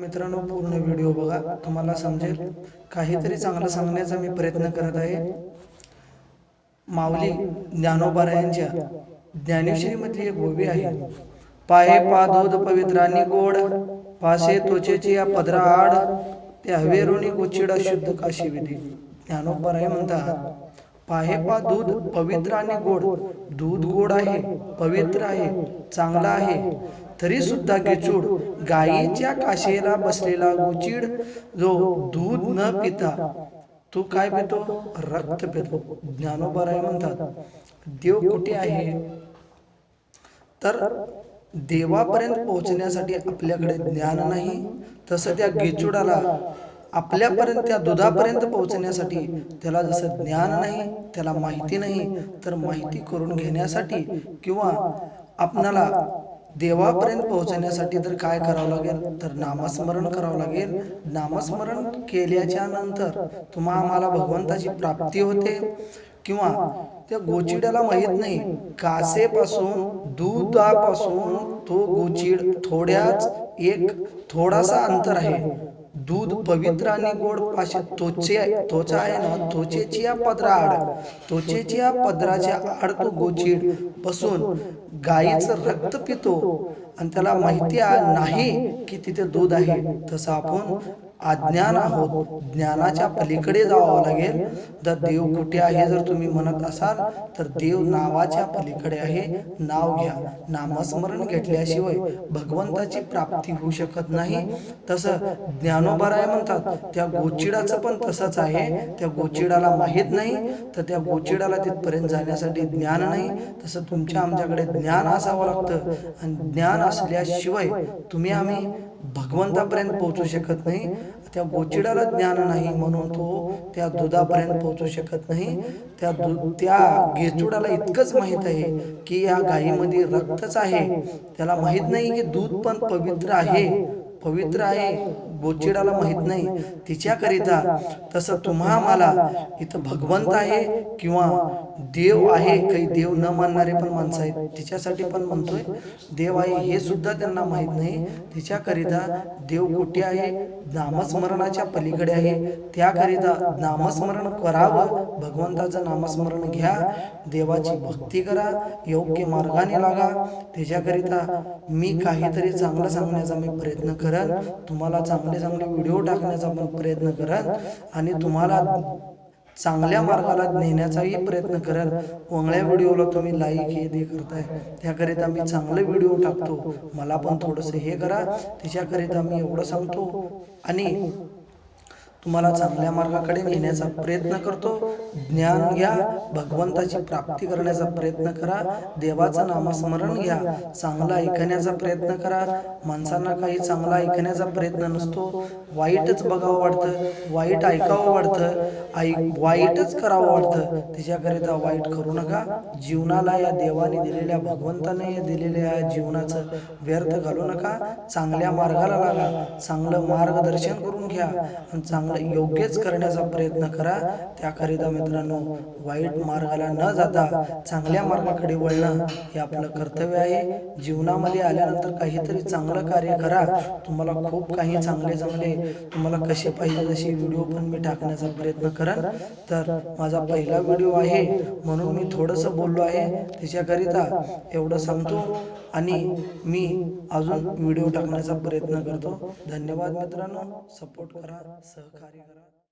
मित्रांनो पूर्ण व्हिडिओ बघा. तुम्हाला समजेल. काहीतरी चांगलं सांगण्याचा मी प्रयत्न करत आहे. माऊली ज्ञानोबारायांच्या ज्ञानेश्वरीमधली एक ओवी आहे. पाहे पा दूध गोड पासे त्वचेची या पदरा आड ते हवेरुणी गोचिडा शुद्ध काशी विधी. ज्ञानोबाराय म्हणतात पाहे पा दूध पवित्र आणि गोड. दूध गोड आहे पवित्र आहे चांगला आहे. तरी सुद्धा गिचूड गायीच्या काशेला बसलेला गोचिड जो दूध न पिता तू काय पितो? रक्त पितो. ज्ञानोबाराय म्हणतात देव कुठे आहे? तर देवापर्यंत पोहोचण्यासाठी आपल्याकडे ज्ञान नाही. तसं त्या गिचुडाला आपल्यापर्यंत त्या दुधापर्यंत पोहोचण्यासाठी त्याला जसं ज्ञान नाही त्याला माहिती नाही तर माहिती करून घेण्यासाठी किंवा आपणाला देवापर्यंत पोहोचण्यासाठी तर काय करावं लागेल? तर नामस्मरण करावं लागेल. नामस्मरण केल्याच्यानंतर तुम्हा आम्हाला भगवंताची प्राप्ती होते. किंवा त्या गोचिड्याला माहीत नाही. कासेपासून दुधापासून तो गोचिड थोड्याच एक थोडासा अंतर आहे. दूध पवित्र आणि गोड पाशे तोचे तोचा आहे ना? तोचेची या पदरा आड तोचेची या पदराच्या आड तो गोचिड बसून गायीचं रक्त पितो. आणि त्याला माहिती नाही की तिथे दूध आहे. तसं आपण अज्ञान आहोत. ज्ञानाच्या पलीकडे जावं लागेल. जर देव कुठे आहे जर तुम्ही म्हणत असाल तर देव नावाच्या पलीकडे आहे. नाव घ्या. नामस्मरण घेतल्याशिवाय भगवंताची प्राप्ती होऊ शकत नाही. तसं ज्ञानोबाराय म्हणतात त्या गोचिडाचं पण तसंच आहे. त्या गोचिडाला माहीत नाही. तर त्या गोचिडाला तिथपर्यंत जाण्यासाठी ज्ञान नाही. तसं तुमच्या आमच्याकडे ज्ञान असावं लागतं. आणि ज्ञान असल्याशिवाय तुम्ही आम्ही भगवंतापर्यंत पोहोचू शकत नाही. त्या गोचिडाला ज्ञान नाही म्हणून तो त्या दुधापर्यंत पोहोचू शकत नाही. त्या दु त्या गेचुडाला इतकंच माहीत आहे की या गायीमध्ये रक्तच आहे. त्याला माहीत नाही की दूध पण पवित्र आहे. पवित्र आहे गोचिडाला माहीत नाही तिच्याकरिता तसं तुम्हा मला इथं भगवंत आहे किंवा देव आहे काही देव न मानणारे पण माणसं आहेत तिच्यासाठी पण म्हणतोय देव आहे हे सुद्धा त्यांना माहीत नाही. तिच्याकरिता देव कुठे आहे? नामस्मरणाच्या पलीकडे आहे. त्याकरिता नामस्मरण करावं भगवंताचं नामस्मरण घ्या देवाची भक्ती करा योग्य मार्गाने लागा. त्याच्याकरिता मी काहीतरी चांगलं सांगण्याचा मी प्रयत्न करन तुम्हाला चांगले चांगले व्हिडिओ टाकण्याचा पण प्रयत्न करा आणि तुम्हाला चांगल्या मार्गाला नेण्याचाही प्रयत्न कराल वंगळ्या व्हिडिओला तुम्ही लाईक हे ते करताय. त्याकरिता मी चांगले व्हिडिओ टाकतो. मला पण थोडंसं हे करा. त्याच्याकरिता मी एवढं सांगतो. आणि तुम्हाला चांगल्या मार्गाकडे नेण्याचा प्रयत्न करतो. ज्ञान घ्या भगवंताची प्राप्ती करण्याचा प्रयत्न करा. देवाचं नामस्मरण घ्या. चांगलं ऐकण्याचा प्रयत्न करा. माणसांना काही चांगला ऐकण्याचा प्रयत्न नसतो. वाईटच बघावं वाटतं. वाईट ऐकावं वाटतं. ऐक वाईटच करावं वाटतं. त्याच्याकरिता वाईट करू नका. जीवनाला या देवाने दिलेल्या भगवंताने दिलेल्या या जीवनाचं व्यर्थ घालू नका. चांगल्या मार्गाला लागा. चांगलं मार्गदर्शन करून घ्या. आणि चांगलं योग्यच करण्याचा प्रयत्न करा. त्याकरिता मित्रांनो वाईट मार्गाला न जाता चांगल्या मार्गाकडे वळणं हे आपलं कर्तव्य आहे. जीवनामध्ये आल्यानंतर काहीतरी चांगलं कार्य करा. तुम्हाला खूप काही चांगले चांगले तुम्हाला कसे पाहिजे तसे व्हिडिओ पण मी टाकण्याचा प्रयत्न करेन. तर माझा पहिला व्हिडिओ आहे म्हणून मी थोडंसं बोललो आहे. त्याच्याकरिता एवढं सांगतो आणि मी अजून व्हिडिओ टाकण्याचा प्रयत्न करतो. धन्यवाद मित्रांनो. सपोर्ट करा सहकार करा